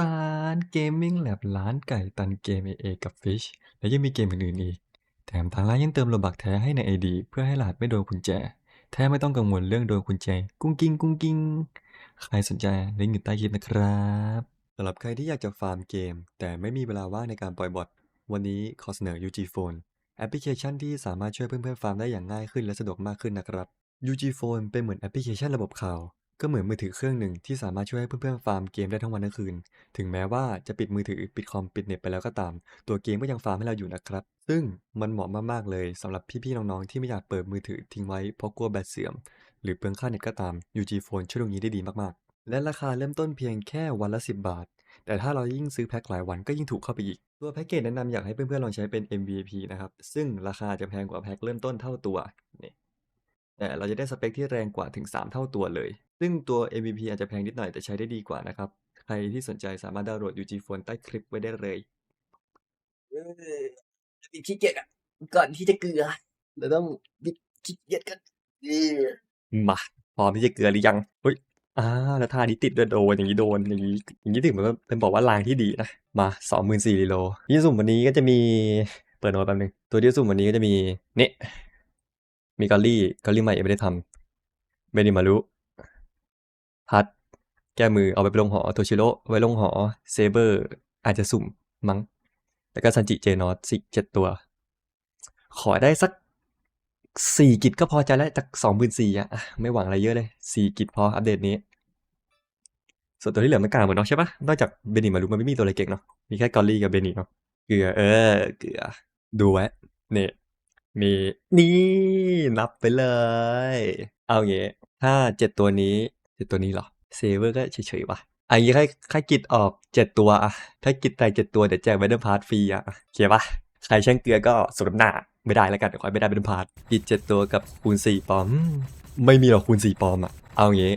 ร้านเกมมิ่งแลบร้านไก่ตันเกม AA กับ Fish และยังมีเกมอื่นๆอีก แถมทางร้านยังเติมโลบักแท้ให้ใน ID เพื่อให้รหัสไม่โดนกุญแจ แท้ไม่ต้องกังวลเรื่องโดนกุญแจ กุ้งกิ้งกุ้งกิ้ง ใครสนใจลิงก์อยู่ใต้คลิปนะครับสำหรับใครที่อยากจะฟาร์มเกม แต่ไม่มีเวลาว่างในการปล่อยบอทวันนี้ขอเสนอ UG Phone แอปพลิเคชันที่สามารถช่วยเพื่อนๆฟาร์มได้อย่างง่ายขึ้นและสะดวกมากขึ้นนะครับ UG Phone เป็นเหมือนแอปพลิเคชันระบบข่าว ก็เหมือนมือถือเครื่องหนึ่งที่สามารถช่วยให้เพื่อนๆฟาร์มเกมได้ทั้งวันทั้งคืน ถึงแม้ว่าจะปิดมือถือปิดคอมปิดเน็ตไปแล้วก็ตาม ตัวเกมก็ยังฟาร์มให้เราอยู่นะครับ ซึ่งมันเหมาะมากๆเลยสำหรับพี่ๆน้องๆที่ไม่อยากเปิดมือถือทิ้งไว้เพราะกลัวแบตเสื่อม หรือเปลืองค่าเน็ตก็ตาม UG Phone ช่วยตรงนี้ได้ดีมากๆ และราคาเริ่มต้นเพียงแค่วันละ 10 บาท แต่ถ้าเรายิ่งซื้อแพ็คหลายวันก็ยิ่งถูกเข้าไปอีก ตัวแพ็กเกจแนะนำอยากให้เพื่อนๆลองใช้เป็น MVP นะครับซึ่งราคาจะแพงกว่าแพ็คเริ่มต้นเท่าตัวนี่ เราจะได้สเปคที่แรงกว่าถึง 3 เท่าตัวเลย ซึ่งตัว MVP อาจจะแพงนิดหน่อยแต่ใช้ได้ดีกว่านะครับ ใครที่สนใจสามารถดาวน์โหลด UG Phone ใต้คลิปไว้ได้เลยเออบิดขี้เกียจอะ ก่อนที่จะเกลือเราต้องบิดขี้เกียจกันเออมาพร้อมที่จะเกลือหรือยังเฮ้ยอ่าแล้วท่านี้ติดด้วยโดนอย่างนี้โดนอย่างนี้อย่างนี้ถึงมันเป็นบอกว่าลางที่ดีนะมาสองหมื่นสี่กิโลที่สุ่มวันนี้ก็จะมีเปิดโน้ตแป๊บนึงตัวที่สุ่มวันนี้ก็จะมีเนี่ย มีกอลลี่กอลลี่ใหม่ยังไม่ได้ทำเบนิมารุพัด แก้มือเอาไปลงหอโทชิโร่ไว้ลงหอเซเบอร์ อาจจะสุ่มมั้ง แล้วก็ซันจิเจนอสสิเจ็ดตัว ขอได้สักสี่กิจก็พอใจแล้วจากสองหมื่นสี่อะอะ ไม่หวังอะไรเยอะเลยสี่กิจพออัปเดตนี้ ส่วนตัวที่เหลือมันกลางหมดเนาะใช่ปะนอกจากเบนิมารุมันไม่มีตัวอะไรเก่งเนาะมีแค่กอลลี่กับเบนิเนาะเกลือเออเกลือดูไว้เนี่ย มีนี่นับไปเลย เอางี้ถ้าเจ็ดตัวนี้เจ็ดตัวนี้เหรอเซเวอร์ก็เฉยๆว่ะอันนี้แค่แค่กิจออกเจ็ดตัวอะถ้ากิจแต่เจ็ดตัวเดี๋ยวแจกเวเดอร์พาร์ทฟรีอะโอเคปะใครช่างเกลือก็สมน้ำหน้าไม่ได้แล้วกันเดี๋ยวขอให้ไม่ได้เวเดอร์พาร์ทกิจเจ็ดตัวกับคูณสี่ปอม ไม่มีหรอกคูณสี่ปอมอะเอางี้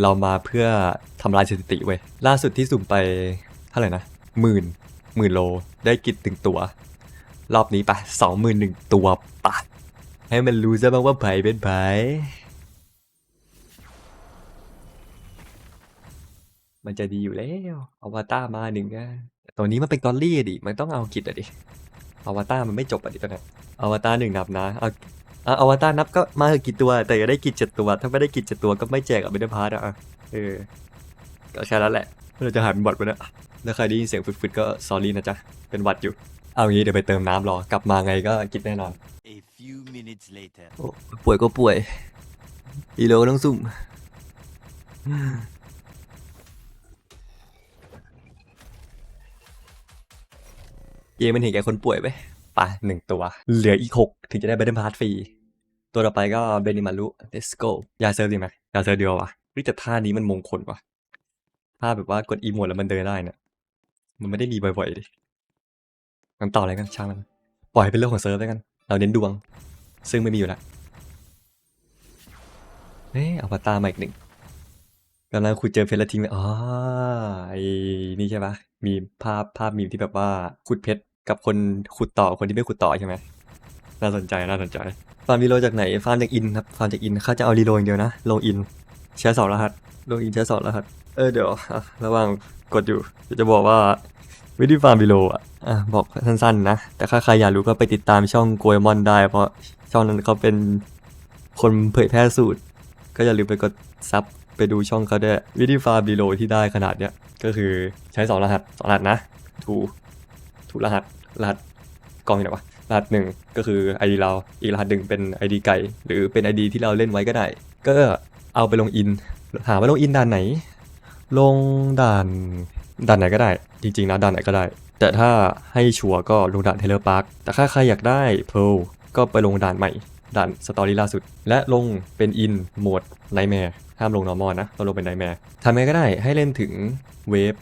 เรามาเพื่อทำลายสถิติเว้ยล่าสุดที่สุ่มไปเท่าไหร่นะหมื่นหมื่นโลได้กิจถึงตัว รอบนี้ไปสองหมื่นหนึ่งตัวปะให้มันรู้ซะบ้างว่าไผเป็นไผมันจะดีอยู่แล้วอวตารมาหนึ่งอะตัวนี้มันเป็นกอลลี่ดิ มันต้องเอากิจอะดิอวตารมันไม่จบอะดิตัวนั้อวตารหนึ่งนับนะเอาเอาอวตารนับก็มาเอะกี่ตัว แต่อย่าได้กิจเจ็ดตัว ถ้าไม่ได้กิจเจ็ดตัวก็ไม่แจกอะเบนพาร์ตอะเออ ก็แค่นั้นแหละ เราจะหายเป็นบอดไปนะแล้วใครได้ยินเสียงฟึดๆก็ซอรี่นะจ๊ะ เป็นวัดอยู่ เอางี้เดี๋ยวไปเติมน้ำรอกลับมาไงก็กินแน่นอน A few minutes later. โอ้ป่วยก็ป่วย อีโลต้องซุ่มเกมมันเห็นแก่คนป่วยไปไปหนึ่งตัว เหลืออีกหกถึงจะได้เบนพาร์ทฟรี ตัวต่อไปก็เบนิมารุ let's go ยาเซอร์ดีไหมยาเซอร์เดียววะเฮ้ยแต่ท่านี้มันมงคลว่ะ ท่าแบบว่ากดอีโมดแล้วมันเดินได้เนี่ยมันไม่ได้มีบ่อยๆดิ งั้นต่ออะไรกันช่างมัน ปล่อยให้เป็นเรื่องของเซิร์ฟแล้วกัน เราเน้นดวง ซึ่งไม่มีอยู่แล้วเอ๊ะอวตารมาอีกหนึ่งกำลังขุดเจอเพชรแล้วทิ้งไว้อ๋อไอ้นี่ใช่ปะมีภาพภาพมีมที่แบบว่าขุดเพชรกับคนขุดต่อคนที่ไม่ขุดต่อใช่ไหมน่าสนใจน่าสนใจฟาร์มรีโลจากไหนฟาร์มจากอินครับฟาร์มจากอินเขาจะเอารีโหลอย่างเดียวนะลงอินใช้สองรหัสลงอินใช้สองรหัสเออเดี๋ยวระหว่างกดอยู่จะบอกว่า วิธีฟาร์มรีโลอะอะบอกสั้นๆนะ แต่ถ้าใครอยากรู้ก็ไปติดตามช่องโกยมอนได้ เพราะช่องนั้นเขาเป็นคนเผยแพร่สูตร ก็อย่าลืมไปกดซับไปดูช่องเขาด้วยวิธีฟาร์มรีโลที่ได้ขนาดเนี้ยก็คือใช้สองรหัสสองรหัสนะ ถูถูรหัสรหัสกองอยู่ไหนวะรหัสหนึ่งก็คือ ID เราอีกรหัสหนึ่งเป็น ID ไก่ หรือเป็น ID ที่เราเล่นไว้ก็ได้ ก็เอาไปลงอินถามว่าลงอินด่านไหน ลงด่าน ด่านไหนก็ได้ จริงๆนะด่านไหนก็ได้ แต่ถ้าให้ชัวร์ก็ลงด่านเทเลอร์พาร์คแต่ถ้าใครอยากได้เพลก็ไปลงด่านใหม่ด่านสตอรี่ล่าสุด และลงเป็นอินโหมดไนแมร์ห้ามลงนอร์มอลนะต้องลงเป็นไนแมร์ทำไงก็ได้ให้เล่นถึงเวฟ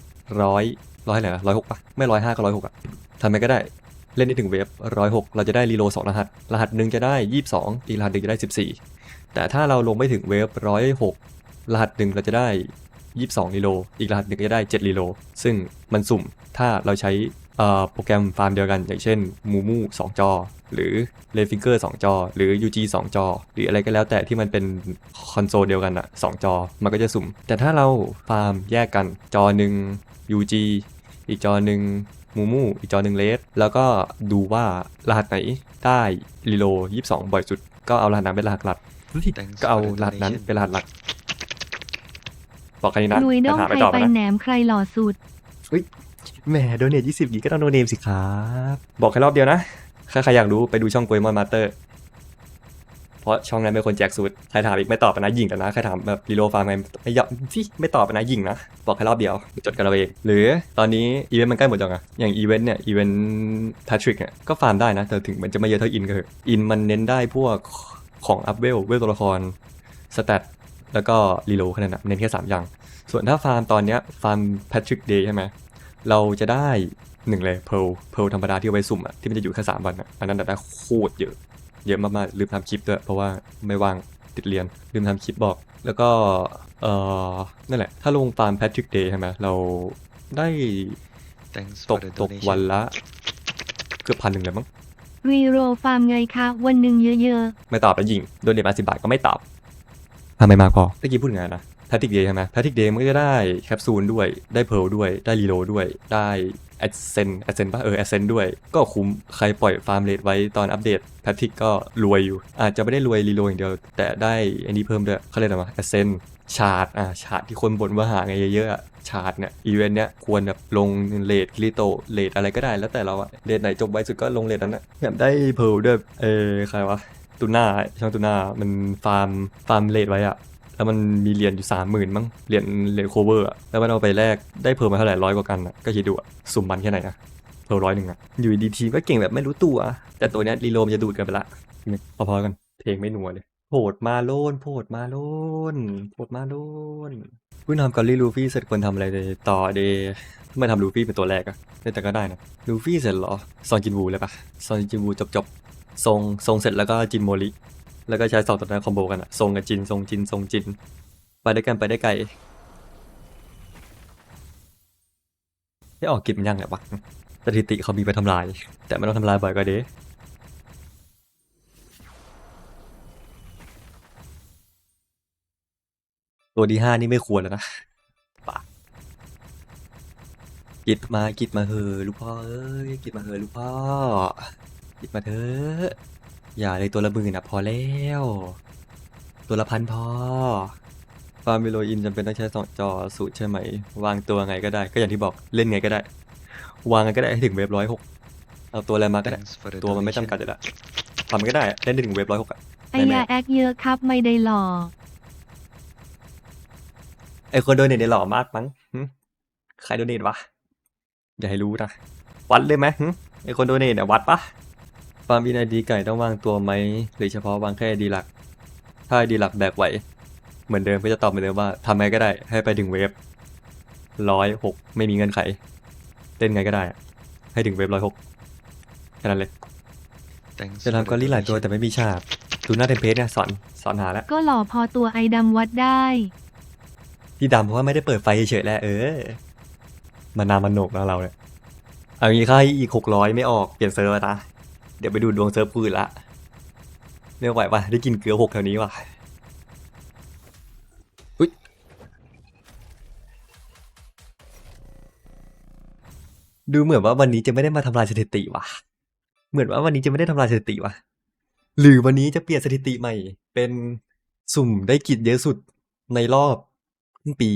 ร้อยร้อยอะไรนร้อยหกปะไม่ร้อยห้าก็ร้อยหกอะทำไงก็ได้เล่นได้ถึงเวฟร้อยหกเราจะได้รีโลสองรหัส รหัสหนึ่งจะได้ยี่สิบสองอีกรหัสหนึ่งจะได้สิบสี่แต่ถ้าเราลงไม่ถึงเวฟร้อยหกรหัสหนึ่งเราจะได้ ยี่สิบสองรีโลอีกรหัสหนึ่งก็จะได้เจ็ดรีโลซึ่งมันสุ่มถ้าเราใช้เอ่อโปรแกรมฟาร์มเดียวกันอย่างเช่นมูมูสองจอ หรือเลฟิงเกอร์2จอ หรือ UG 2 จอ หรืออะไรก็แล้วแต่ที่มันเป็นคอนโซลเดียวกันอะ2จอ มันก็จะสุ่ม แต่ถ้าเราฟาร์มแยกกันจอหนึ่ง UG อีกจอหนึ่งมูมูอีกจอหนึ่งเลสแล้วก็ดูว่ารหัสไหนได้รีโล 22 บ่อยสุด ก็เอารหัสนั้นเป็นรหัสหลัก Thanks ก็เอา for the รหัสนั้น donation. เป็นรหัสหลัก บอกแค่นี้นะลุยด้องแต่ถามใครไม่ตอบไปนะแหนมใครหล่อสุดแหมโดเนทยี่สิบกี่ก็ต้องโดเนมสิครับบอกแค่รอบเดียวนะถ้าใครอยากรู้ไปดูช่องโกยมอนมาสเตอร์เพราะช่องนั้นเป็นคนแจกสูตรใครถามอีกไม่ตอบนะยิงแต่นะใครถามแบบรีโลฟาร์มไงไม่ยอมที่ไม่ตอบนะยิงนะบอกแค่รอบเดียวจดกันเราเองหรือตอนนี้อีเวนต์มันใกล้หมดยังอะอย่างอีเวนต์เนี่ยอีเวนต์แพทริกเนี่ยก็ฟาร์มได้นะแต่ถึงมันจะไม่เยอะเท่าอินก็เถอะอินมันเน้นได้พวกของอัพเวลเวลตัวละครสแตท แล้วก็รีโลแค่นั้นนะเน้นแค่สามอย่าง ส่วนถ้าฟาร์มตอนเนี้ยฟาร์มแพทริกเดย์ใช่ไหมเราจะได้หนึ่งเลยเพลเพลธรรมดาที่เอาไว้สุ่มอะที่มันจะอยู่แค่สามวันอะอันนั้นอะได้โคตรเยอะ เยอะมากๆลืมทำคลิปด้วยเพราะว่าไม่ว่างติดเรียนลืมทำคลิปบอก แล้วก็เอ่อนั่นแหละ ถ้าลงฟาร์มแพทริกเดย์ใช่ไหมเราได้ Thanks ต for ก the ตก donation. วันละ เกือบพันหนึ่งเลยมั้งรีโรฟาร์มไงคะ วันหนึ่งเยอะไม่ตอบแล้วยิง โดนเดมาสิบาทก็ไม่ตอบ ทำไมมากพอเมื่อกี้พูดไงนะแพทริกเดย์ใช่ไหมแพทริกเดย์มันก็จะได้แคปซูลด้วย ได้เพลด้วย ได้รีโลด้วย ได้แอดเซนแอดเซนป่ะเออแอดเซนด้วย ก็คุ้ม ใครปล่อยฟาร์มเลทไว้ตอนอัปเดตแพทริกก็รวยอยู่ อาจจะไม่ได้รวยรีโลอย่างเดียว แต่ได้อันนี้เพิ่มด้วยเขาเรียกอะไรวะแอดเซนชาร์ตอ่าชาร์ตที่คนบ่นว่าหาไงเยอะๆอะชาร์ตเนี่ยอีเวนต์เนี้ยควรแบบลงเลทคริโตเลทอะไรก็ได้แล้วแต่เราอะเลทไหนจบไวสุดก็ลงเลทนั้นอะแบบได้เพลด้วยเออใครวะ ตูน่าช่องตูน่ามันฟาร์มฟาร์มเลดไว้อะแล้วมันมีเหรียญอยู่สามหมื่นมั้งเหรียญเหรียญโคเวอร์อะแล้วมันเอาไปแลกได้เพิ่มมาเท่าไหร่ร้อยกว่ากันอะก็คิดดูอะสุ่มมันแค่ไหนอะเพิ่มร้อยหนึ่งอะอยู่ดีทีมก็เก่งแบบไม่รู้ตัว แต่ตัวเนี้ยรีโลมจะดูดกันไปละพอๆกันเพลงไม่หนัวเลยโผดมาโลนโผดมาโลนโผดมาโลนผู้นำกอลลี่ลูฟี่เสร็จควรทำอะไรเลยต่อเดย์ไม่ทำลูฟี่เป็นตัวแรกอะแต่ก็ได้นะลูฟี่เสร็จเหรอซอนจินวูเลยปะซอนจินวูจบจบ ทรงทรงเสร็จแล้วก็จินโมริแล้วก็ใช้สองตัวนั้นคอมโบกันอะทรงกับจินทรงจินทรงจิน ไปได้วยกันไปได้ไกลได้ออกกิจมันยังไงวะสถิติเขามีไปทำลาย แต่ไม่ต้องทำลายบ่อยก็เด้ตัวที่ห้านี่ไม่ควรแล้วนะปะกิจมากิจมาเฮอลูกพ่อเอ้ยกิจมาเฮอลูกพ่อ กิจมาเถอะอย่าเลยตัวละหมื่นอะพอแล้ว ตัวละพันพอฟาร์มวิโลอินจำเป็นต้องใช้สองจอสูตรใช่ไหม วางตัวไงก็ได้ ก็อย่างที่บอกเล่นไงก็ได้ วางไงก็ได้ให้ถึงเวฟร้อยหกเอาตัวอะไรมาก็ได้ Thanks for the ตัวมันไม่ donation. จำกัดอยู่แล้วทำก็ได้เล่นได้ถึงเวฟร้อยหกอะๆไอยาแอคเยอะครับไม่ได้หล่อไอคนโดเนทเนี่ยหล่อมากมั้งหึใครโดเนทวะอย่าให้รู้นะวัดเลยไหมหึไอคนโดเนทเนี่ยวัดปะ ฟาร์มบินไอดีไก่ต้องวางตัวไหมหรือเฉพาะวางแค่ดีหลัก ถ้าดีหลักแบกไหว เหมือนเดิมก็จะตอบเหมือนเดิมว่าทำไงก็ได้ให้ไปถึงเวฟร้อยหกไม่มีเงื่อนไข เล่นไงก็ได้อะให้ถึงเวฟร้อยหกแค่นั้นเลย Thanks จะ for ทำกอ the รี่หลายตัว donation. แต่ไม่มีฉากดูหน้าเทมเพลตเนี่ยสอนสอนหาแล้ว ก็หล่อพอตัวไอดำวัดได้ ที่ดำเพราะว่าไม่ได้เปิดไฟเฉยๆแหละเออมันนามันโหนกแล้วเราเนี่ย เอางี้ค่าอีกหกร้อยไม่ออกเปลี่ยนเซิร์ฟแล้วนะ เดี๋ยวไปดูดวงเซิร์ฟปืนละไม่ไหวว่ะได้กินเกลือหกแถวนี้ว่ะอุ้ยดูเหมือนว่าวันนี้จะไม่ได้มาทำลายสถิติว่ะ เหมือนว่าวันนี้จะไม่ได้ทำลายสถิติว่ะ หรือวันนี้จะเปลี่ยนสถิติใหม่ เป็นสุ่มได้กิจเยอะสุดในรอบครึ่งปี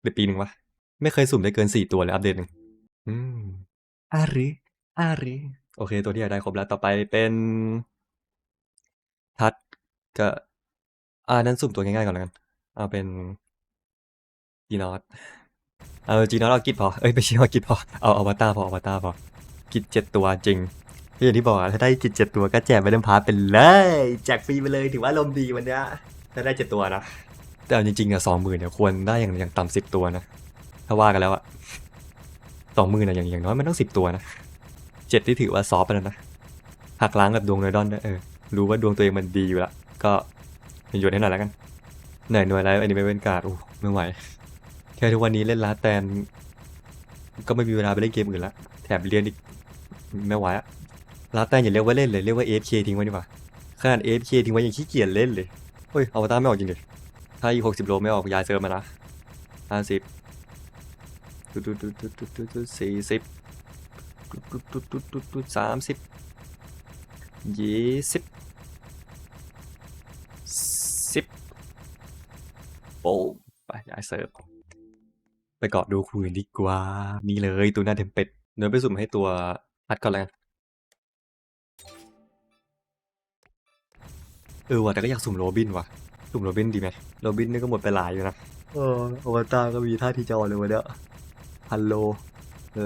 หรือปีหนึ่งวะ ไม่เคยสุ่มได้เกินสี่ตัวเลยอัปเดตหนึ่งอืมอาริอาริ โอเค ตัวที่อยากได้ครบแล้วต่อไปเป็นทัดกับอ่านั้นสุ่มตัวง่ายๆก่อนแล้วกัน เอาเป็นจีนอตเอาจีนอตเอากิจพอ เอ้ยไม่ใช่ว่ากิจพอ เอาอวตารพออวตารพอ กิจเจ็ดตัวจริงอย่างที่บอกถ้าได้กิจเจ็ดตัวก็แจกไปเล่มพาร์เป็นเลยแจกฟรีไปเลยถือว่าลมดีวันเนี้ยถ้าได้เจ็ดตัวนะ แต่เอาจริงๆอะสองหมื่นเนี่ยควรได้อย่างอย่างต่ำสิบตัวนะ ถ้าว่ากันแล้วอะสองหมื่นอะอย่างอย่างน้อยมันต้องสิบตัวนะ เจ็ดที่ถือว่าซอฟไปแล้วนะหักล้างแบบดวงเนดอนด้วยเออรู้ว่าดวงตัวเองมันดีอยู่ละก็โยนให้หน่อยแล้วกันเหนื่อยหน่วยไลฟ์อันนี้ไม่เป็นการ์ดโอ้ไม่ไหวแค่ทุกวันนี้เล่นลาแตน ก็ไม่มีเวลาไปเล่นเกมอื่นละแถมเรียนอีกไม่ไหวอะลาแต้อย่าเรียกว่าเล่นเลยเรียกว่า AFK ทิ้งไว้ดีกว่าขนาด AFK ทิ้งไว้ยังขี้เกียจเล่นเลยเฮ้ยอวตารไม่ออกจริงดิถ้าอีกหกสิบโลไม่ออกยายเซิร์มานะห้าสิบตุ๊ดตุ๊ดตุ๊ดตุ๊ดตุ๊ดตุ๊ดสี่สิบ ตุ๊ดตุ๊ดตุ๊ดตุ๊ดตุ๊ดสามสิบยี่สิบสิบโป้ไปย้ายเซิร์ฟไปเกาะดูคุยดีกว่า นี่เลยตัวหน้าเทมเป็ดเดินไปสุ่มให้ตัวอัดก่อนแล้วเออว่ะแต่ก็อยากสุ่มโรบินว่ะ สุ่มโรบินดีไหมโรบินนี่ก็หมดไปหลายอยู่นะเอออวตารก็มีท่าที่จะอ่อนเลยวะเนี่ยฮัลโหลเอ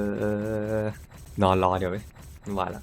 อ เออเออเออนอนรอเดี๋ยวเว้ยไม่ไหวแล้ว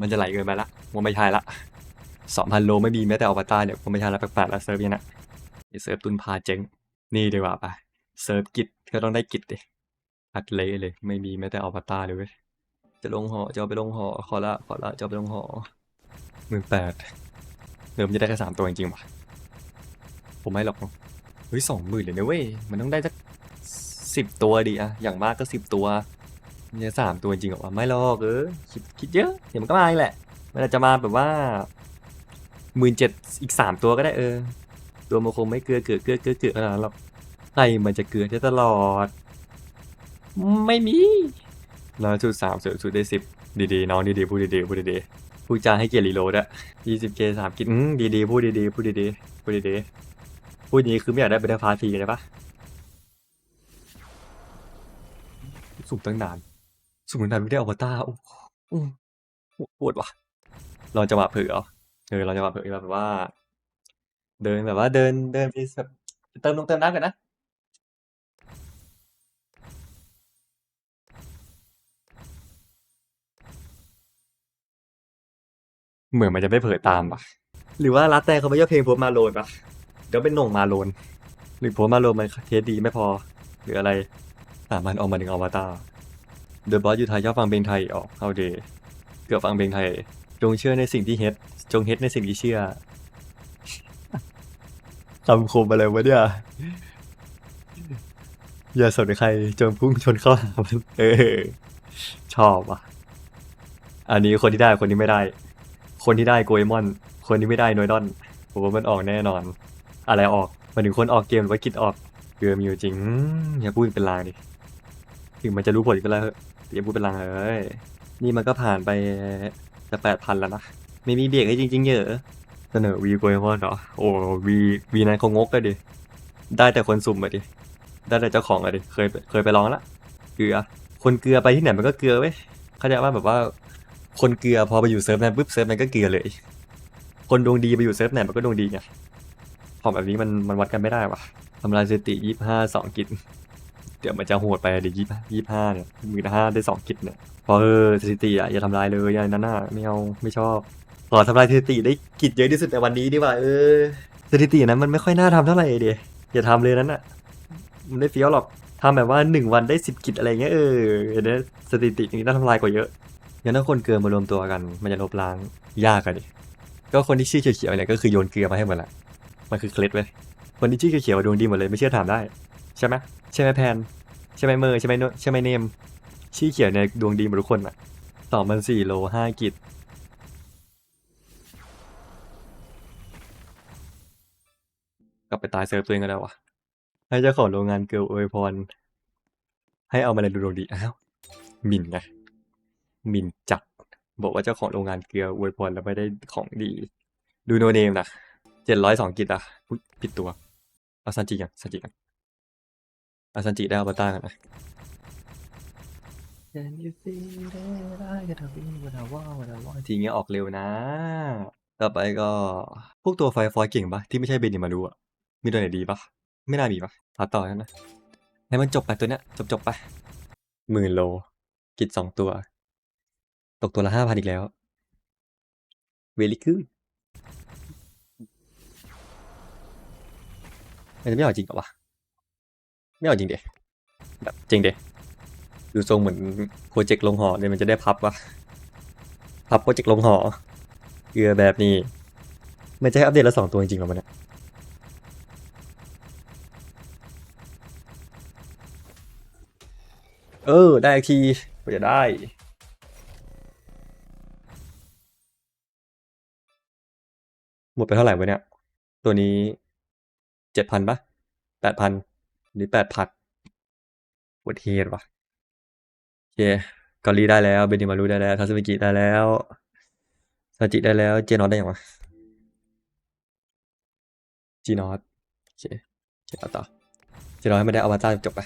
มันจะไหลเกินไปละมันไม่ใช่ละสองพันโลไม่มีแม้แต่อวตารเนี่ยผมไม่ใช่ละแปลกๆละเซิร์ฟเนี่ยนะเซิร์ฟตุนพาเจ๊งนี่ดีกว่าปะเซิร์ฟกิจก็ต้องได้กิจดิอัดเละเลย ไม่มีแม้แต่อวตารเลยเว้ย จะลงหอจะเอาไปลงหอขอละขอละจะเอาไปลงหอหมื่นแปดเดิมจะได้แค่สามตัวจริงๆวะผมไม่หรอกเฮ้ยสองหมื่นเลยนะเว้ยมันต้องได้สักสิบตัวดิอะอย่างมากก็สิบตัวเนี่ยสามตัวจริงเหรอวะไม่หรอกเออคิดคิดเยอะเดี๋ยวมันก็มาเองแหละ มันอาจจะมาแบบว่าหมื่นเจ็ดอีกสามตัวก็ได้เออ ตัวมันคงไม่เกลือเกลือเกลือเกลือเกลือขนาดหรอกใครมันจะเกลือได้ตลอด ไม่มี แล้วจุดสามสือจุดได้สิบดีๆน้องดีๆพูดดีๆพูดดีๆพูดจาให้เกียรติรีโหลดอะยี่สิบเกสามกินดีๆพูดดีๆพูดดีๆพูดดีๆพูดนี้คือไม่อยากได้เบต้าพาร์ทีเลยปะสุ่มตั้งนานสุ่มตั้งนานไม่ได้อวตารโอ้หูปวดว่ะเราจะมาเผื่อเออเราจะมาเผื่อแบบว่า เดินแบบว่าเดินเดินไปแบบเติมลงเติมน้ำกันนะ เหมือนมันจะไม่เผยตามปะหรือว่ารัตแต่เขาไม่ยอเพลงโพสต์มาโลนปะเดี๋ยวเป็นหน่งมาโลน หรือโพสต์มาโลนมันเทสดีไม่พอ หรืออะไรอ่ามันออกมาถึงอวตารเดอะบอสอยู่ไทยชอบฟังเพลงไทยออกเอาเดเกือบฟังเพลงไทย จงเชื่อในสิ่งที่เฮ็ด จงเฮ็ดในสิ่งที่เชื่อคำคมอะไรวะเนี่ยอย่าสนใครจงพุ่งชนเข้าหามันเออ ชอบอะ อันนี้คนที่ได้คนที่ไม่ได้ คนที่ได้โกเอมอน คนที่ไม่ได้โนยดอนผมว่ามันออกแน่นอน อะไรออกมาถึงคนออกเกมหรือว่าคิดออกเกมอยู่จริงอย่าพูดเป็นลางดิถึงมันจะรู้ผลก็แล้วแต่อย่าพูดเป็นลางเลยนี่มันก็ผ่านไปจะแปดพันแล้วนะไม่มีเบรกให้จริง ๆ เยอะเสนอวีโกเอมอนเหรอโอ้วีวีนั้นคงงกเลยดิได้แต่คนสุ่มอะดิได้แต่เจ้าของอะดิเคยเคยไปลองละเกลือคนเกลือไปที่ไหนมันก็เกลือเว้ยเข้าใจว่าแบบว่า คนเกลือพอไปอยู่เซิร์ฟนั้นปุ๊บเซิร์ฟนั้นก็เกลือเลย คนดวงดีไปอยู่เซิร์ฟไหนมันก็ดวงดีไงของแบบนี้มันมันวัดกันไม่ได้ว่ะทำลายสถิติยี่ห้าสองกิจเดี๋ยวมันจะโหดไปเดี๋ยวยี่ยี่ห้าเนี่ยหมื่นห้าได้สองกิจเนี่ยพอเออสถิติอะอย่าทำลายเลยอย่างนั้นน่ะไม่เอาไม่ชอบขอทำลายสถิติได้กิจเยอะที่สุดในวันนี้ดีกว่าเออสถิตินั้นมันไม่ค่อยน่าทำเท่าไหร่เดียอย่าทำเลยนั้นอะมันได้เฟี้ยวหรอกทำแบบว่าหนึ่งวันได้สิบกิจอะไรเงี้ยเออเดี๋ยวสถิตินี้น่าทำลายกว่าเยอะ งั้นถ้าคนเกลือมารวมตัวกันมันจะลบล้างยากอะดิ ก็คนที่ชื่อเขียวๆเนี่ยก็คือโยนเกลือมาให้หมดแหละ มันคือเคล็ดเว้ยคนที่ชื่อเขียวๆดวงดีหมดเลยไม่เชื่อถามได้ ใช่ไหมใช่ไหมแพนใช่ไหมเมอร์ใช่ไหมโนใช่ไหมเนมชื่อเขียวเนี่ยดวงดีหมดทุกคนอะสองพันสี่โลห้ากิจกลับไปตายเซิร์ฟตัวเองก็ได้วะให้เจ้าของโรงงานเกิร์ลอวยพรให้เอามาเลยดูดวงดีอ้าวหมินไง หมินจัด บอกว่าเจ้าของโรงงานเกลืออวยพรแล้วไม่ได้ของดี ดูโนเนมนะเจ็ดร้อยสองกิตอะอุ๊ยผิดตัวเอาซันจิกันซันจิกันเอาซันจิได้เอาบาต้ากันนะ Can you feel that I got a feeling when I want when I want ทีเงี้ยออกเร็วนะ ต่อไปก็พวกตัวไฟฟอยเก่งปะที่ไม่ใช่เบนิมารูอะมีตัวไหนดีปะไม่น่ามีปะหาต่อแล้วนะให้มันจบไปตัวเนี้ยจบจบๆไปหมื่นโล กิจสองตัว ตกตัวละห้าพันอีกแล้ว เวลิคือมันจะไม่เอาจริงหรอวะ ไม่เอาจริงเดะแบบจริงเดะดูทรงเหมือนโปรเจกต์ลงหอเนี่ยมันจะได้พับวะพับโปรเจกต์ลงหอเกลือแบบนี้ มันจะให้อัปเดตละสองตัวจริงๆหรอมันเนี่ยเออ ได้อีกทีกว่าจะได้ มดไปเท่าไหร่วะเนี่ย ตัวนี้เจ็ดพันปะแปดพันหรือแปดพันปวดเฮดวะโอเคเกาหลีได้แล้ว เบนิมารูได้แล้ว ทัศมิกิได้แล้วซาจิได้แล้ว เจนอตได้ยังวะจีนอตโอเคเจนอตต่อเจนอตให้ไม่ได้อวตารจบไป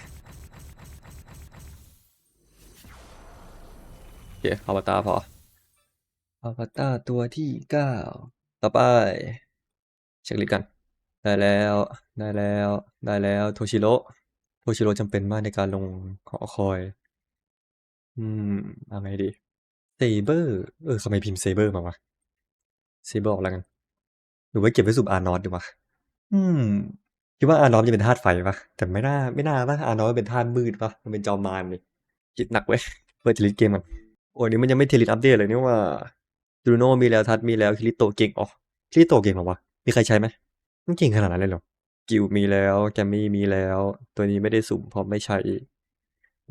โอเคอวตารพออวตารตัวที่เก้า ต่อไป เช็คลิสต์กัน ได้แล้ว ได้แล้ว ได้แล้ว โทชิโร่ โทชิโร่จำเป็นมากในการลงหอคอย อืมเอาไงดี เซเบอร์ เออทำไมพิมพ์เซเบอร์มาวะ เซเบอร์ออกแล้วกัน หรือว่าเก็บไว้สูบอาร์นอตดีวะ อืมคิดว่าอาร์นอตจะเป็นธาตุไฟปะแต่ไม่น่า ไม่น่าปะอาร์นอตเป็นธาตุมืดปะมันเป็นจอมมารนี่คิดหนักเว้ยเปิดเทลิสเกมมัน โอ้ยนี่มันยังไม่เทลิสอัปเดตเลยนี่ว่า ดูโนมีแล้วทัดมีแล้วคิริโตเก่งอ๋อคิริโตเก่งหรอวะมีใครใช้ไหมมันเก่งขนาดนั้นเลยหรอกิวมีแล้วแกมมี่มีแล้ว ตัวนี้ไม่ได้สุ่มเพราะไม่ใช้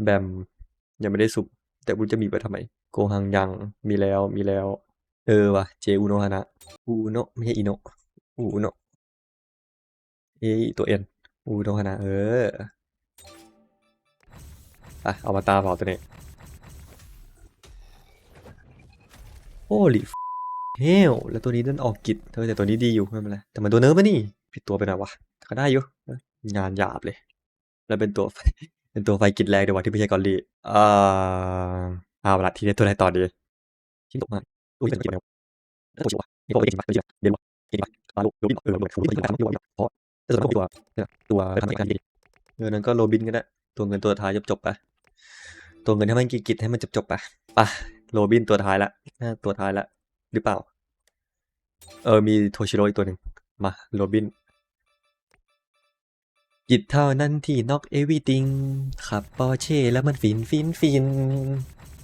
แบมยังไม่ได้สุ่มแต่บุญจะมีไปทำไม โกฮังยังมีแล้วมีแล้ว เออวะเจอุโนฮานะอูโนไม่ใช่อิโนอูโนเอตัวเอ็นอูโนฮานะเอออะเอามาตาเผาตัวนี้ โอ้ลิเฮลแล้วตัวนี้ดันออกกิจเธอแต่ตัวนี้ดีอยู่ไม่เป็นไรแต่มันตัวเนิร์ฟปะนี่ผิดตัวไปหน่อยวะก็ได้อยู่งานหยาบเลย แล้วเป็นตัวเป็นตัวไฟกิจแรงเดี๋ยววะที่ไม่ใช่กอลลี่อ่าเอาละทีนี้ตัวไหนต่อดีชิ้นตกมากตัวนี้เป็นกิจแล้วตัวจิ๋วะนี่ตัวจริงปะตัวจริงปะเด่นวะจริงปะมาลูกโรบินเออระเบิดเขาที่มันอยู่เพราะแต่ตัวนั้นตัวเนี่ยตัวทำให้การดีเออนั้นก็โรบินก็ได้ตัวเงินตัวท้ายจบจบไปตัวเงินให้มันกิจให้มันจบจบไปไป โรบินตัวท้ายละน่าตัวท้ายละหรือเปล่า เออ มีโทชิโร่อีกตัวหนึ่งมาโรบินกิจเท่านั้นที่น็อกเอวีติงขับปอร์เช่แล้วมันฟินฟินฟิน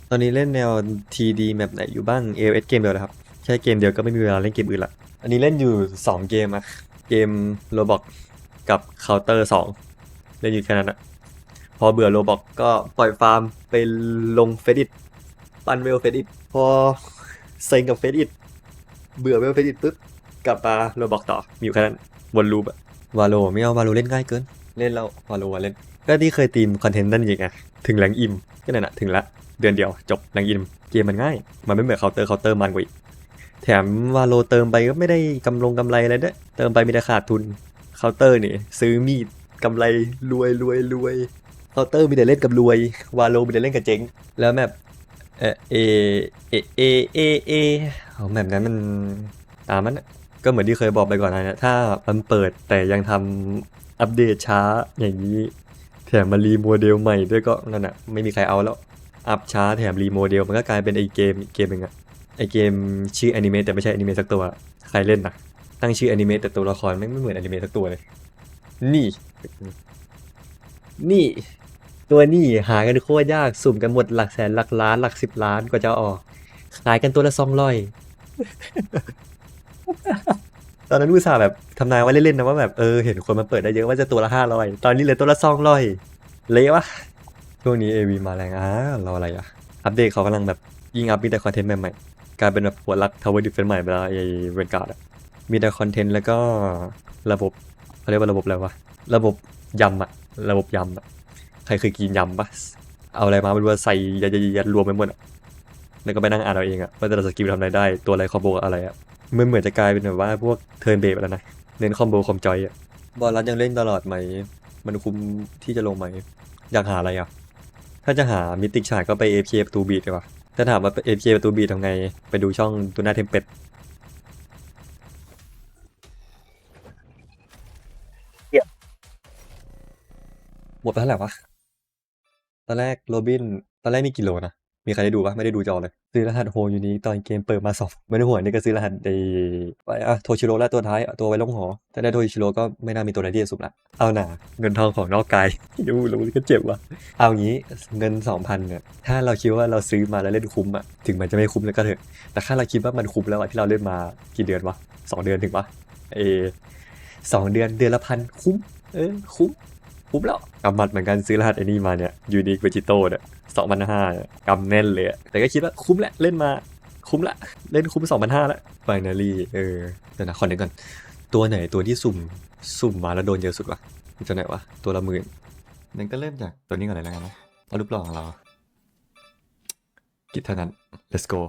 ตอนนี้เล่นแนว TD แมปไหนอยู่บ้าง AOS เกมเดียวนะครับแค่เกมเดียวก็ไม่มีเวลาเล่นเกมอื่นละอันนี้เล่นอยู่ 2 เกมอะเกมโรบอกกับ Counter 2 เล่นอยู่แค่นั้นอะพอเบื่อโรบอกก็ปล่อยฟาร์มไปลงเฟดิต ปันเวลเฟดิตพอเซ็งกับเฟดิตเบื่อเวลเฟดิตปุ๊บกลับมาโรบอกต่อมีอยู่แค่นั้นวนลูปอะวาโลไม่เอาวาโลเล่นง่ายเกิน เล่นแล้ววาโลเล่นก็ที่เคยตีมคอนเทนต์นั่นจริงไงถึงแรงอิมก็นั่นแหะถึงละเดือนเดียวจบแรงอิมเกมมันง่าย มันไม่เหมือนเคาน์เตอร์เคาน์เตอร์มันกว่าอีกแถมวาโลเติมไปก็ไม่ได้กำลงกำไรอะไรด้วยเติมไปมีแต่ขาดทุนเคาน์เตอร์นี่ซื้อมีดกำไรรวยรวยรวยเคาน์เตอร์มีแต่เล่นกับรวยวาโลมีแต่เล่นกับเจ๊งแล้วแบบ เอเอเอเอเอเอเอาแบบนั้นมันตามมันอะก็เหมือนที่เคยบอกไปก่อนนะถ้ามันเปิดแต่ยังทำอัปเดตช้าอย่างนี้แถมมารีโมเดลใหม่ด้วยก็นั่นอะไม่มีใครเอาแล้ว อัพช้าแถมรีโมเดลมันก็กลายเป็นไอเกมเกมหนึ่งอะไอเกมชื่ออนิเมะแต่ไม่ใช่อนิเมะสักตัว ใครเล่นนะตั้งชื่ออนิเมะแต่ตัวละครไม่งไม่เหมือนอนิเมะสักตัวเลย นี่ นี่ ตัวนี่หากันโคตรยากสุ่มกันหมดหลักแสนหลักล้านหลักสิบล้านกว่าจะออก ขายกันตัวละสองร้อยตอนนั้นอุตส่าห์แบบทำนายว่าเล่นๆนะว่าแบบเออเห็นคนมาเปิดได้เยอะว่าจะตัวละห้าร้อยตอนนี้เหลือตัวละสองร้อยเละวะช่วงนี้ AV มาแรงอะรออะไรอะ อัปเดตเขากำลังแบบยิงอัพมีแต่คอนเทนต์ใหม่ๆกลายเป็นแบบหัวรักทาวเวอร์ดิฟเฟนใหม่ไปแล้วไอ้เวนการ์ดมีแต่คอนเทนต์แล้วก็ระบบเขาเรียกว่าระบบอะไรวะระบบยำอะระบบยำอะ ครเคยกินยำปะเอาอะไรมาไม่รู้ว่าใส่ยัดยัดรวมไปหมดอะแล้วก็ไปนั่งอ่านเอาเองอะว่าแต่ละสกิลทำอะไรได้ตัวอะไรคอมโบอะไรอะมันเหมือนจะกลายเป็นแบบว่าพวกเทิร์นเบสแล้วนะเน้นคอมโบคอมจอยอะบอลรันยังเล่นตลอดไหม มันคุ้มที่จะลงไหม อยากหาอะไรอะถ้าจะหามิติกฉากก็ไป AFK ประตูบีดดีกว่าถ้าถามว่า AFK ประตูบีดทำไง ไปดูช่องตูน่าเทมเป็ดหมดไปเท่าไหร่วะ ตอนแรกโรบิน ตอนแรกมีกี่โลนะ มีใครได้ดูปะไม่ได้ดูจอเลย ซื้อรหัสโฮอยู่นี้ตอนเกมเปิดมาสองไม่ได้หัวนี่ก็ซื้อรหัสในไปอะโทชิโร่และตัวท้ายตัวไว้ลงหอถ้าได้โทชิโร่ก็ไม่น่ามีตัวไหนที่จะสุดละเอาหนาเงินทองของนอกกายดูแล้วมันก็เจ็บว่ะเอางี้เงินสองพันเนี่ยถ้าเราคิดว่าเราซื้อมาแล้วเล่นคุ้มอะถึงมันจะไม่คุ้มแล้วก็เถอะแต่ถ้าเราคิดว่ามันคุ้มแล้วอะที่เราเล่นมากี่เดือนวะสองเดือนถึงปะเอสองเดือนเดือนละพันคุ้ม เออคุ้ม คุ้มแล้วกำมัดเหมือนกันซื้อรหัสไอ้นี่มาเนี่ยยูนิคเวจิโต้เนี่ยสองพันห้ากำแน่นเลยแต่ก็คิดว่าคุ้มแหละเล่นมาคุ้มละ เล่นคุ้มสองพันห้าละไฟนาลี่เออเดี๋ยวนะขอนึกก่อน ตัวไหนตัวที่สุ่มสุ่มมาแล้วโดนเยอะสุดวะตัวไหนวะตัวละหมื่นนั่นก็เริ่มจากตัวนี้ก่อนเลยแล้วกันนะเอารูปหล่อของเรากิจเท่านั้น let's go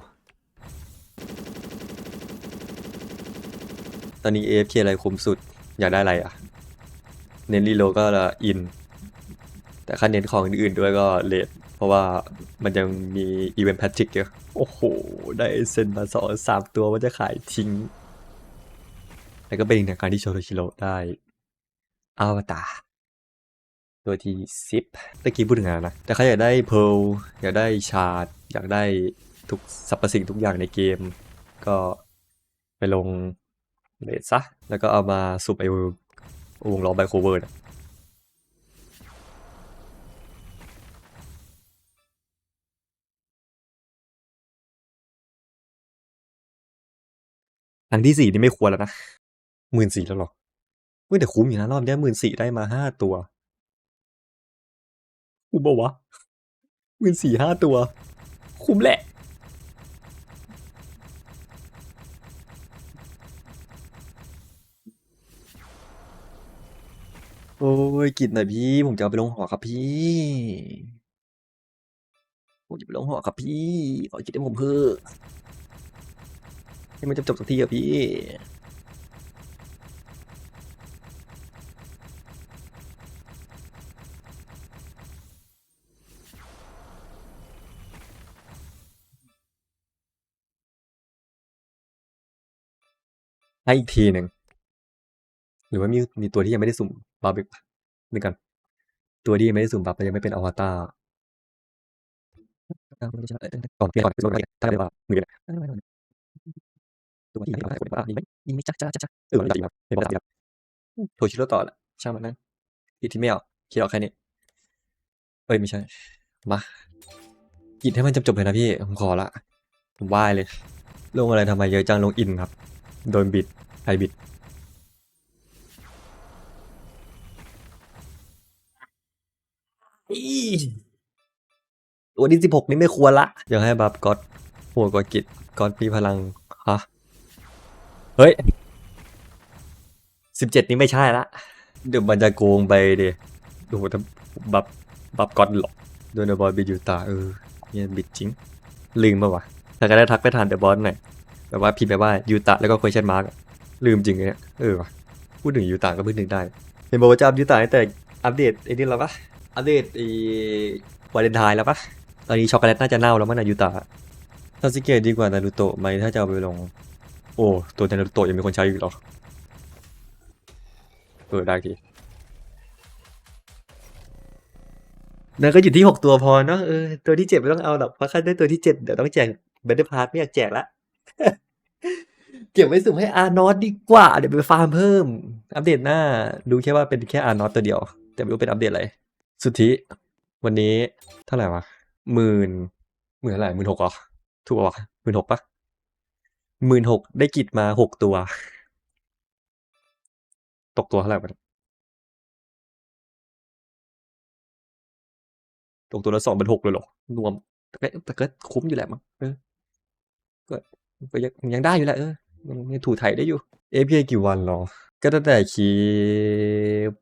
ตอนนี้ AFK อะไรคุ้มสุด อยากได้อะไรอะ เน้นรีโลก็อิน แต่ค่าเน้นของอื่นๆด้วยก็เลทเพราะว่ามันยังมีอีเวนต์แพทริกเยอะโอ้โห ได้เซ็นมาสองสามตัวว่าจะขายทิ้ง แล้วก็เป็นอีกหนึ่งครั้งที่โชโรชิโร่ได้อวตารตัวที่สิบตะกี้พูดถึงอะไรนะ แต่เขาอยากได้เพลอยากได้ชาร์ดอยากได้ทุกสรรพสิ่งทุกอย่างในเกม ก็ไปลงเลทซะ แล้วก็เอามาสุบไอ วงล้อไบโคเวอร์น่ะอันที่สี่นี่ไม่ควรแล้วนะหมื่นสี่แล้วหรอเว้ยแต่คุ้มอยู่นะรอบนี้หมื่นสี่ได้มาห้าตัวคุ้มปะวะหมื่นสี่ห้าตัว คุ้มแหละ โอ้ยกินหน่อยพี่ ผมจะเอาไปลงหอครับพี่ผมจะไปลงหอครับพี่ขอกินให้ผมเพื่อให้มันจบๆสักทีอะพี่ให้อีกทีหนึ่ง หรือว่ามีมีตัวที่ยังไม่ได้สุ่มบัฟอีกนึกกัน ตัวที่ยังไม่ได้สุ่มบัฟมันยังไม่เป็นอวตารก่อนเปลี่ยนก่อนไปสุ่มอะไรถ้าได้ว่ามือกันตัวที่ยังไม่ได้สุ่มบัฟนี่ไหมยิงไม่จักจักจักจักเออมับจับเป็นบัฟครับโทชิโร่ต่อละช่างมันนั้นคิดที่ไม่ออกคิดออกแค่นี้เอ้ยไม่ใช่มากินให้มันจบๆเลยนะพี่ผมขอละผมไหว้เลย ลงอะไรทำไมเยอะจังลงอินครับ โดนบิดใครบิด ตัวที่สิบหกนี่ไม่ควรละอยากให้บัฟก็อดหัวกว่ากิจก็อดมีพลังฮะเฮ้ยสิบเจ็ดนี่ไม่ใช่ละเดี๋ยวมันจะโกงไปดิโอ้โหถ้าบัฟบัฟก็อดหรอกโดนเดอะบอลบิดอยู่ตาเออเนี่ยบิดจริง ลืมปะวะถ้าก็ได้ทักไปทานเดอะบอลหน่อยแบบว่าพิมพ์ไปว่ายูตะแล้วก็ question mark ลืมจริงเลยเนี่ยเออวะพูดถึงยูตะก็พูดถึงได้เห็นบอกว่าจะอัพยูตะตั้งแต่อัปเดตไอ้นี่แล้วปะ อัปเดตอ้วาเลนไทน์แล้วปะตอนนี้ช็อกโกแลตน่าจะเน่าแล้วมั้งนายูตะซาสึเกะดีกว่านารูโตะไหมถ้าจะเอาไปลง โอ้ ตัวนารูโตะยังมีคนใช้อยู่หรอเออได้ทีนั่นก็อยู่ที่หกตัวพอเนาะเออตัวที่เจ็ดไม่ต้องเอาหรอกเพราะแค่ได้ตัวที่เจ็ดเดี๋ยวต้องแจกเบนเดอร์พาร์ทไม่อยากแจกละเก็บไว้สุ่มให้อาร์นอตดีกว่า เดี๋ยวไปฟาร์มเพิ่ม อัปเดตหน้า ดูแค่ว่าเป็นแค่อาร์นอตตัวเดียว แต่ไม่รู้เป็นอัปเดตอะไร สุทธิวันนี้เท่าไหร่วะหมื่นหมื่นเท่าไหร่หมื่นหกเหรอถูกปะวะหมื่นหกปะหมื่นหกได้กิจมาหกตัว ตกตัวเท่าไหร่วะตกตัวละสองเป็นหกเลยหรอรวมแต่ก็คุ้มอยู่แหละมั้งเออก็ก็ยังยังได้อยู่แหละเออยังถูถ่ายได้อยู่ API กี่วันหรอ ก็ตั้งแต่คลิป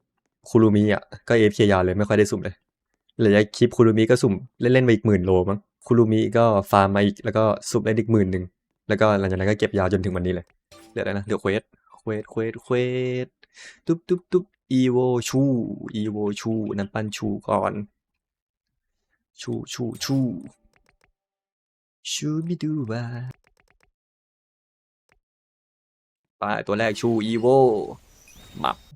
คูรูมิอะก็เอฟเคยาวเลยไม่ค่อยได้สุ่มเลยหลังจากคลิปคูรูมิก็สุ่มเล่นๆไปอีกหมื่นโลมั้งคูรูมิก็ฟาร์มมาอีกแล้วก็สุ่มได้อีกหมื่นหนึ่งแล้วก็หลังจากนั้นก็เก็บยาวจนถึงวันนี้เลยเหลืออะไรนะเหลือเควสเควสเควสเควสตุ๊บตุ๊บตุ๊บอีโวชูอีโวชูน้ำปั้นชูก่อน ชูชูชูชูมิดูบาไปตัวแรกชูอีโวมับ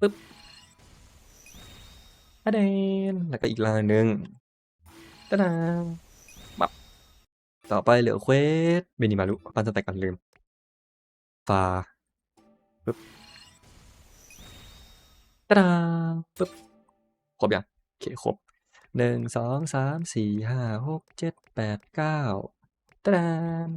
ปึ๊บอะเดนแล้วก็อีกลายหนึ่งตะดามับต่อไปเหลือเควสเบนิมารุปั้นสแต็กกันลืมฟาปึ๊บตะดาปึ๊บครบยังโอเคครบหนึ่งสองสามสี่ห้าหกเจ็ดแปดเก้า ตะดาม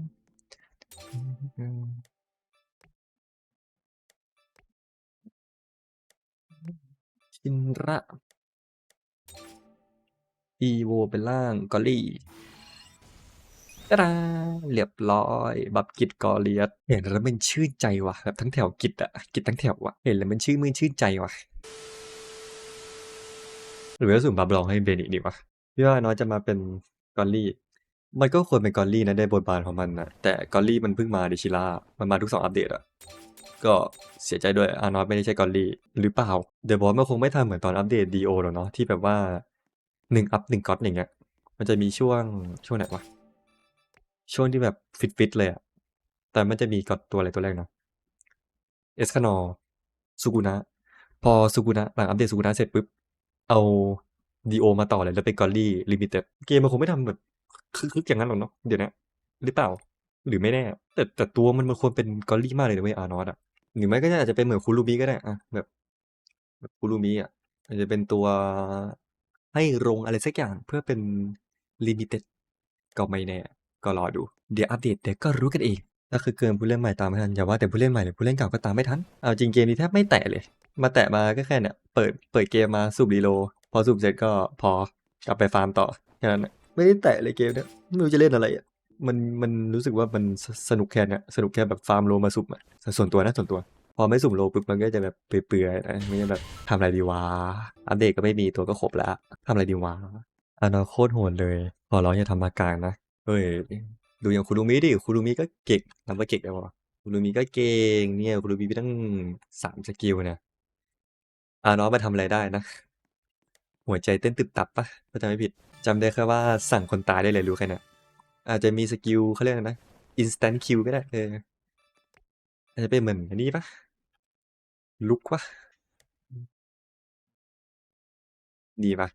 ชินระอีโวเป็นล่างกอลลี่ตะดาเรียบร้อย บับกิจกอเลียสเห็นแล้วมันชื่นใจว่ะแบบทั้งแถวกิจอะกิจทั้งแถวว่ะเห็นแล้วมันชื่นมือชื่นใจว่ะหรือว่าสุ่มบับลองให้เบนิดีวะพี่ว่าน้อยจะมาเป็นกอลลี่ มันก็ควรเป็นกอลลี่นะในบทบาทของมันนะแต่กอลลี่มันเพิ่งมาดิชิล่ามันมาทุกสองอัปเดตอะก็เสียใจด้วยอานอสไม่ได้ใช่กอลลี่หรือเปล่าเดบอสมันคงไม่ทำเหมือนตอนอัปเดตดีโอหรอกเนาะที่แบบว่าหนึ่งอัพหนึ่งก๊อตอย่างเงี้ยมันจะมีช่วงช่วงไหนวะช่วงที่แบบฟิตฟิตๆเลยอะแต่มันจะมีกอดตัวอะไรตัวแรกนะเอสคานอซูกุนะพอซูกุนะหลังอัปเดตซูกุนะเสร็จปุ๊บเอาดีโอมาต่อเลยแล้วเป็นกอลลี่ลิมิเต็ดเกมมันคงไม่ทำแบบ คึกๆอย่างนั้นหรอเนาะเดี๋ยวนะหรือเปล่า หรือไม่แน่ แต่แต่ตัวมันมันควรเป็นกอลลี่มากเลยนะเว้ยอาร์นอตอะหรือไม่ก็อาจจะเป็นเหมือนคูรูมิก็ได้อะแบบแบบคูรูมิอะอาจจะเป็นตัวให้รงอะไรสักอย่างเพื่อเป็นลิมิเต็ดก็ไม่แน่ ก็รอดู เดี๋ยวอัปเดตเดี๋ยวก็รู้กันเองถ้าคือเกินผู้เล่นใหม่ตามไม่ทันอย่าว่าแต่ผู้เล่นใหม่เลยผู้เล่นเก่าก็ตามไม่ทันเอาจริงเกมนี้แทบไม่แตะเลย มาแตะมาก็แค่เนี่ยเปิดเปิดเกมมาสูบรีโล พอสูบเสร็จก็พอกลับไปฟาร์มต่อแค่นั้นนะ ไม่ได้แตะเลยเกมเนี้ยไม่รู้จะเล่นอะไรอะมันมันรู้สึกว่ามันสสนุกแค่เนี้ยสนุกแค่แบบฟาร์มโลมาสูบอะส่วนตัวนะส่วนตัว พอไม่สุ่มโลปุ๊บมันก็จะแบบเปื่อยๆนะไม่ใช่แบบทำอะไรดีวะอัปเดตก็ไม่มีตัวก็ครบแล้วทำอะไรดีวะอนาโคตรโหดเลยขอร้องอย่าทำมากลางนะเฮ้ยดูอย่างคุรุมิดิคุรุมิก็เก่งนับว่าเก่งได้ปะวะคุรุมิก็เก่งเนี่ยคุรุมิมีตั้งสามสกิลเนี่ยอาน้องมาทำอะไรได้นะ หัวใจเต้นตึบตับปะถ้าจำไม่ผิด จำได้แค่ว่าสั่งคนตายได้เลยรู้แค่นี้ยอาจจะมีสกิลเขาเรียกนะ instant kill ก็ได้เอออาจจะเป็นเหมือนอันนี้ปะลุกปะดีปะ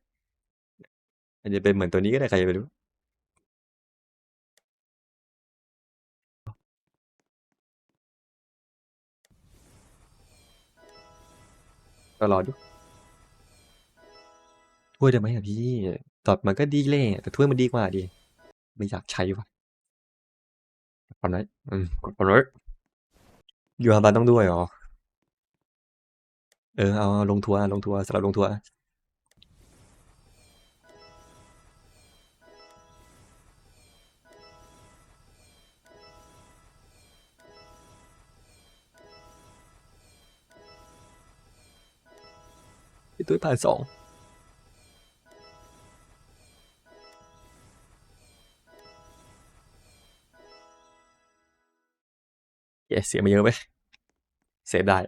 อาจจะเป็นเหมือนตัวนี้ก็ได้ใครจะไปรู้ก็รอดูถ้วยได้ไหมอะพี่ ตอบมันก็ดีแหละแต่ถ้วยมันดีกว่าดิไม่อยากใช้วะกดก่อนไหมอืมกดก่อนเลยยูฮาบานต้องด้วยเหรอ เออเอาลงทัวร์ลงทัวร์สำหรับลงทัวร์พี่ตุ้ยผ่านสอง เสียมาเยอะไปเซฟได้